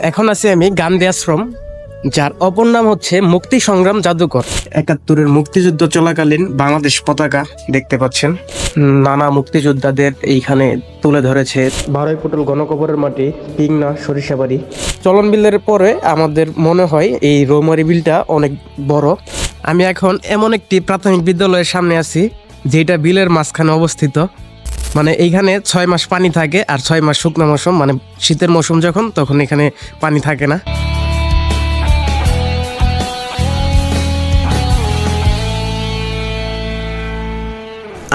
এখন আছি আমি গান্ধী আশ্রম যার অপর নাম হচ্ছে মুক্তি সংগ্রাম জাদুঘর। একাত্তরের মুক্তিযুদ্ধ চলাকালীন বাংলাদেশ পতাকা দেখতে পাচ্ছেন। নানা মুক্তিযোদ্ধাদের এইখানে তুলে ধরেছে। বারোই পুটল গণকবরের মাটি পিংনা সরিষাবাড়ি চলন বিলের পরে আমাদের মনে হয় এই রৌমারি বিলটা অনেক বড়। আমি এখন এমন একটি প্রাথমিক বিদ্যালয়ের সামনে আছি যেটা বিলের মাঝখানে অবস্থিত। মানে এইখানে ছয় মাস পানি থাকে আর ছয় মাস শুকনো মৌসুম মানে শীতের মৌসুম যখন, তখন এখানে পানি থাকে না।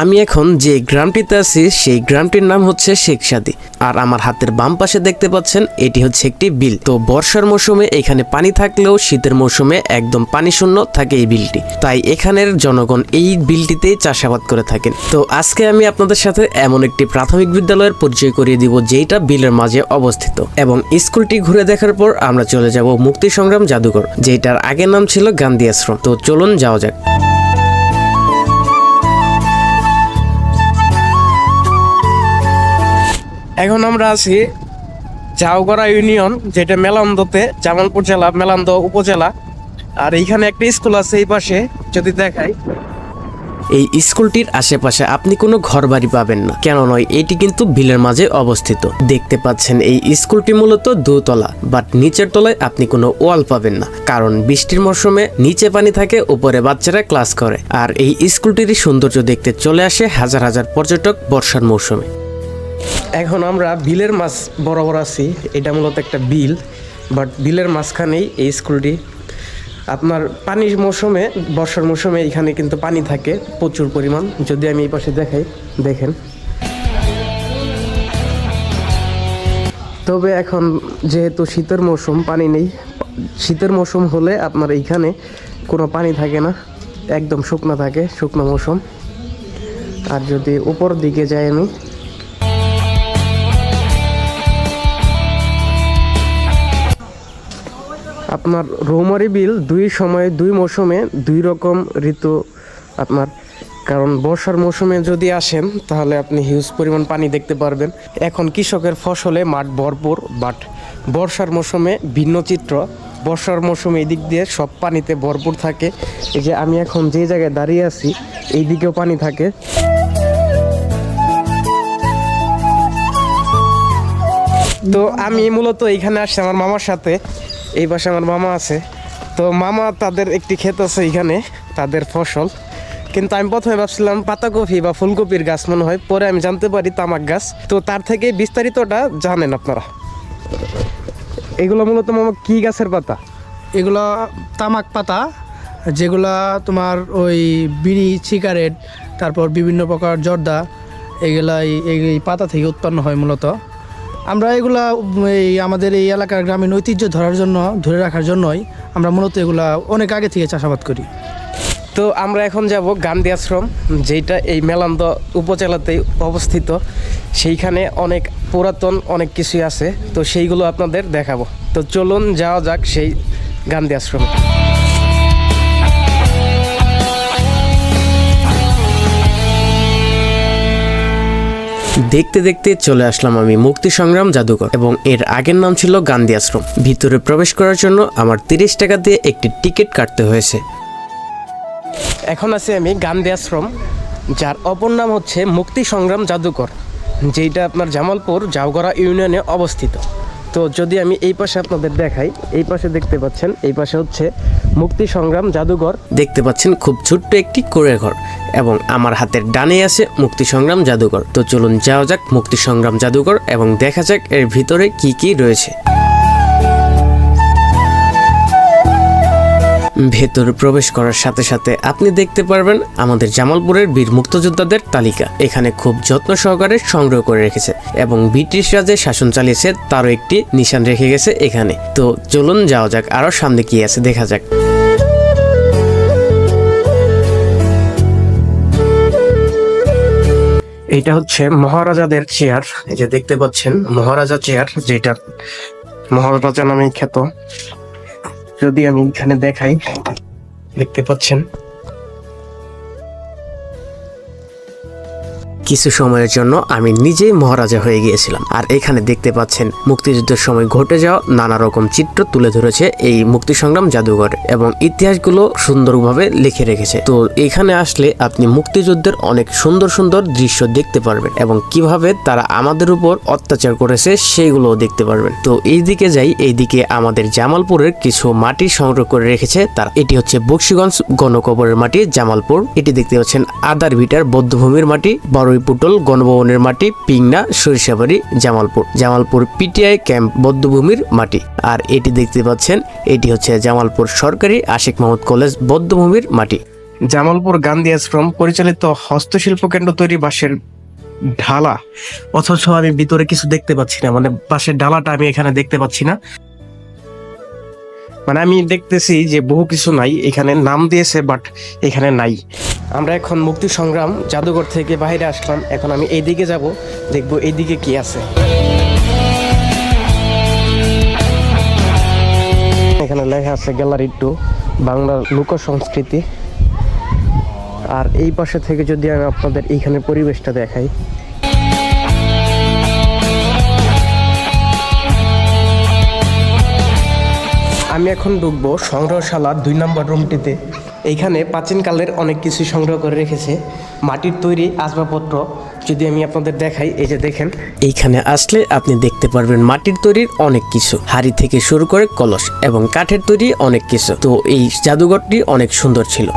আমি এখন যে গ্রামটিতে আছি, সেই গ্রামটির নাম হচ্ছে শেখসাদি আর আমার হাতের বাম পাশে দেখতে পাচ্ছেন, এটি হচ্ছে একটি বিল। তো বর্ষার মৌসুমে এখানে পানি থাকলেও শীতের মৌসুমে একদম পানি শূন্য থাকে এই বিলটি। তাই এখানের জনগণ এই বিলটিতেই চাষাবাদ করে থাকেন। তো আজকে আমি আপনাদের সাথে এমন একটি প্রাথমিক বিদ্যালয়ের পরিচয় করিয়ে দিব যেটা বিলের মাঝে অবস্থিত। এবং স্কুলটি ঘুরে দেখার পর আমরা চলে যাব মুক্তি সংগ্রাম জাদুঘর যেটার আগের নাম ছিল গান্ধী আশ্রম। তো চলুন যাওয়া যাক। এখন আমরা আছি জাওগড়া ইউনিয়ন, যেটা মেলান্দতে, জামালপুর জেলা, মেলান্দ উপজেলা। আর এইখানে একটা স্কুল আছে এই পাশে, যদি দেখাই। এই স্কুলটির আশেপাশে আপনি কোনো ঘরবাড়ি পাবেন না। কেন নয় এটি কিন্তু বিলের মাঝে অবস্থিত। দেখতে পাচ্ছেন এই স্কুলটি মূলত দুতলা, বাট নিচের তলায় আপনি কোনো ওয়াল পাবেন না। কারণ বৃষ্টির মরশুমে নিচে পানি থাকে, উপরে বাচ্চারা ক্লাস করে। আর এই স্কুলটিরই সৌন্দর্য দেখতে চলে আসে হাজার হাজার পর্যটক বর্ষার মৌসুমে। এখন আমরা বিলের মাছ বরাবর আছি। এটা মূলত একটা বিল বাট বিলের মাঝখানেই এই স্কুলটি। আপনার পানির মৌসুমে, বর্ষার মৌসুমে এখানে কিন্তু পানি থাকে, প্রচুর পরিমাণ। যদি আমি এই পাশে দেখাই, দেখেন। তবে এখন যেহেতু শীতের মৌসুম, পানি নেই। শীতের মৌসুম হলে আপনার এইখানে কোনো পানি থাকে না। একদম শুকনো থাকে, শুকনো মৌসুম। আর যদি উপর দিকে যাই আমি আপনার রৌমারি বিল দুই সময়ে, দুই মৌসুমে দুই রকম ঋতু আপনার। কারণ বর্ষার মৌসুমে যদি আসেন, তাহলে আপনি হিউজ পরিমাণ পানি দেখতে পারবেন। এখন কৃষকের ফসলে মাঠ ভরপুর বাট বর্ষার মৌসুমে ভিন্ন চিত্র। বর্ষার মৌসুমে এই দিক দিয়ে সব পানিতে ভরপুর থাকে। এই যে আমি এখন যে জায়গায় দাঁড়িয়ে আছি এই দিকেও পানি থাকে। তো আমি মূলত এইখানে আসছি আমার মামার সাথে। এই পাশে আমার মামা আছে। তো মামা তাদের একটি ক্ষেত আছে এখানে, তাদের ফসল। কিন্তু আমি প্রথমে ভাবছিলাম পাতাকপি বা ফুলকপির গাছ মনে হয়, পরে আমি জানতে পারি তামাক গাছ। তো তার থেকে বিস্তারিতটা জানেন আপনারা। এগুলো মূলত মামা কি গাছের পাতা? এগুলো তামাক পাতা, যেগুলা তোমার ওই বিড়ি, সিগারেট, তারপর বিভিন্ন প্রকার জর্দা এগুলা এই- এই এই পাতা থেকে উৎপন্ন হয় মূলত। আমরা এগুলা এই আমাদের এই এলাকার গ্রামীণ ঐতিহ্য ধরার জন্য, ধরে রাখার জন্যই আমরা মূলত এগুলা অনেক আগে থেকে চাষাবাদ করি। তো আমরা এখন যাব গান্ধী আশ্রম যেটা এই মেলান্দ উপজেলাতেই অবস্থিত। সেইখানে অনেক পুরাতন অনেক কিছুই আছে, তো সেইগুলো আপনাদের দেখাবো। তো চলুন যাওয়া যাক সেই গান্ধী আশ্রমে। দেখতে দেখতে চলে আসলাম আমি মুক্তি সংগ্রাম জাদুঘর এবং এর আগের নাম ছিল গান্ধী আশ্রম। ভিতরে প্রবেশ করার জন্য আমার তিরিশ টাকা দিয়ে একটি টিকিট কাটতে হয়েছে। এখন আছি আমি গান্ধী আশ্রম, যার অপর নাম হচ্ছে মুক্তি সংগ্রাম জাদুঘর যেটা আপনার জামালপুর জাওগড়া ইউনিয়নে অবস্থিত। তো যদি আমি এই পাশে আপনাদের দেখাই, এই পাশে দেখতে পাচ্ছেন, এই পাশে হচ্ছে মুক্তি সংগ্রাম জাদুঘর। দেখতে পাচ্ছেন খুব ছোট্ট একটি কোড়ে ঘর এবং আমার হাতের ডানে আছে মুক্তি সংগ্রাম জাদুঘর। তো চলুন যাওয়া যাক মুক্তি সংগ্রাম জাদুঘর এবং দেখা যাক এর ভিতরে কি কি রয়েছে। ভেতর প্রবেশ করার সাথে সাথে আপনি দেখতে পারবেন আমাদের জামালপুরের বীর মুক্তিযোদ্ধাদের তালিকা। এখানে খুব যত্ন সহকারে সংগ্রহ করে রেখেছে এবং ব্রিটিশরা যে শাসন চালিয়েছে, তারও একটি নিশান রেখে গেছে এখানে। তো চলুন যাওয়া যাক, আরও সামনে কি আছে দেখা যাক। এইটা হচ্ছে মহারাজাদের চেয়ার এই যে দেখতে পাচ্ছেন, মহারাজা চেয়ার যেটা মহারাজা নামে খ্যাত। যদি আমি এখানে দেখাই, দেখতে পাচ্ছেন। কিছু সময়ের জন্য আমি নিজেই মহারাজা হয়ে গিয়েছিলাম। আর এখানে দেখতে পাচ্ছেন, মুক্তিযুদ্ধের সময় ঘটে যাওয়া নানা রকম চিত্র তুলে ধরেছে এই মুক্তি সংগ্রাম জাদুঘর এবং ইতিহাসগুলো সুন্দরভাবে লিখে রেখেছে। তো এখানে আসলে আপনি মুক্তিযুদ্ধের অনেক সুন্দর সুন্দর দৃশ্য দেখতে পারবেন এবং কীভাবে তারা আমাদের উপর অত্যাচার করেছে সেইগুলোও দেখতে পারবেন। তো এইদিকে যাই, এইদিকে আমাদের জামালপুরের কিছু মাটি সংগ্রহ করে রেখেছে তার। এটি হচ্ছে বক্সিগঞ্জ গণকবরের মাটি, জামালপুর। এটি দেখতে পাচ্ছেন আদার ভিটার বৌদ্ধভূমির মাটি বড়ইপুটল গণভবনের মাটি পিংনা, সরিষাবাড়ি, জামালপুর। জামালপুর পিটিআই ক্যাম্প বৌদ্ধভূমির মাটি। আর এটি দেখতে পাচ্ছেন, এটি হচ্ছে জামালপুর সরকারি আশিক মাহমুদ কলেজ বৌদ্ধভূমির মাটি। জামালপুর গান্ধী আশ্রম পরিচালিত হস্তশিল্প কেন্দ্র তৈরি বাঁশের ঢালা। অথচ আমি ভিতরে কিছু দেখতে পাচ্ছি না মানে বাঁশের ঢালাটা আমি এখানে দেখতে পাচ্ছি না। মানে আমি দেখতেছি যে বহু কিছু নাই, এখানে নাম দিয়েছে বাট এখানে নাই। আমরা এখন মুক্তি সংগ্রাম, জাদুঘর থেকে বাইরে আসলাম। এখন আমি এইদিকে যাব, দেখব এইদিকে কি আছে। এখানে লেখা আছে গ্যালারি টু, বাংলার লোক সংস্কৃতি আর এই পাশে থেকে যদি আমি আপনাদের এইখানে পরিবেশটা দেখাই আমি এখন ঢুকবো সংগ্রহশালার দুই নম্বর রুমটিতে। এইখানে প্রাচীনকালের অনেক কিছু সংগ্রহ করে রেখেছে। মাটির তৈরি আসবাবপত্র যদি আমি আপনাদের দেখাই, এই যে দেখেন। এইখানে আসলে আপনি দেখতে পারবেন মাটির তৈরির অনেক কিছু। হাড়ি থেকে শুরু করে কলস এবং কাঠের তৈরি অনেক কিছু। তো এই জাদুঘরটি অনেক সুন্দর ছিল।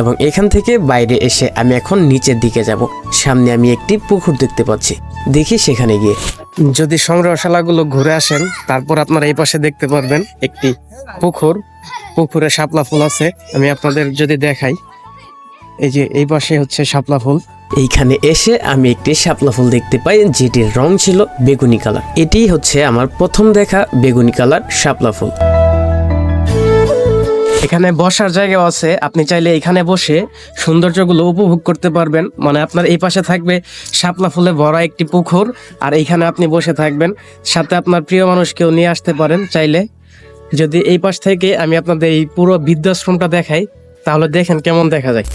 এবং এখান থেকে বাইরে এসে আমি এখন নিচের দিকে যাব। সামনে আমি একটি পুকুর দেখতে পাচ্ছি। দেখি সেখানে গিয়ে। যদি সংগ্রহশালাগুলো ঘুরে আসেন, তারপর আপনারা এই পাশে দেখতে পারবেন একটি পুকুর। পুকুরে শাপলা ফুল আছে, আমি আপনাদের যদি দেখাই। এই যে এই পাশে হচ্ছে শাপলা ফুল। এইখানে এসে আমি একটি শাপলা ফুল দেখতে পাই, যেটির রং ছিল বেগুনি কালার। এটি হচ্ছে আমার প্রথম দেখা বেগুনি কালার শাপলা ফুল। এখানে বসার জায়গাও আছে। আপনি চাইলে এখানে বসে সৌন্দর্যগুলো উপভোগ করতে পারবেন। মানে আপনার এই পাশে থাকবে শাপলা ফুলে ভরা একটি পুকুর আর এইখানে আপনি বসে থাকবেন। সাথে আপনার প্রিয় মানুষকেও নিয়ে আসতে পারেন চাইলে। যদি এই পাশ থেকে আমি আপনাদের এই পুরো বৃদ্ধাশ্রমটা দেখাই, তাহলে দেখেন কেমন দেখা যায়।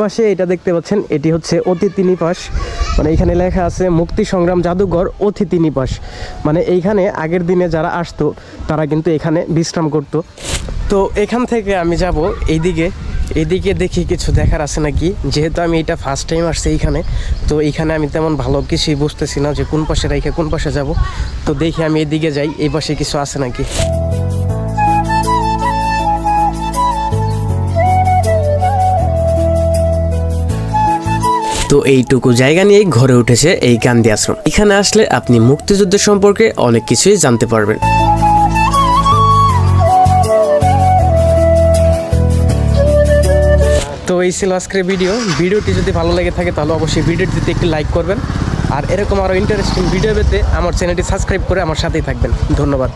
পাশে এটা দেখতে পাচ্ছেন, এটি হচ্ছে অতিথি নিবাস। মানে এখানে লেখা আছে, মুক্তি সংগ্রাম জাদুঘর, অতিথি নিবাস। মানে এইখানে আগের দিনে যারা আসতো, তারা কিন্তু এখানে বিশ্রাম করত। তো এখান থেকে আমি যাব এইদিকে। এইদিকে দেখি কিছু দেখার আছে নাকি। যেহেতু আমি এটা ফার্স্ট টাইম আসছি এইখানে, তো এইখানে আমি তেমন ভালো কিছুই বুঝতেছি না যে কোন পাশে রেখে কোন পাশে যাব। তো দেখি আমি এদিকে যাই, এই পাশে কিছু আছে নাকি। তো এইটুকু জায়গা নিয়েই ঘরে উঠেছে এই গান্ধী আশ্রম। এখানে আসলে আপনি মুক্তিযুদ্ধের সম্পর্কে অনেক কিছুই জানতে পারবেন। তো এই ছিল আজকের ভিডিও। ভিডিওটি যদি ভালো লেগে থাকে তাহলে অবশ্যই ভিডিওটিতে একটি লাইক করবেন। আর এরকম আরও ইন্টারেস্টিং ভিডিও পেতে আমার চ্যানেলটি সাবস্ক্রাইব করে আমার সাথেই থাকবেন। ধন্যবাদ।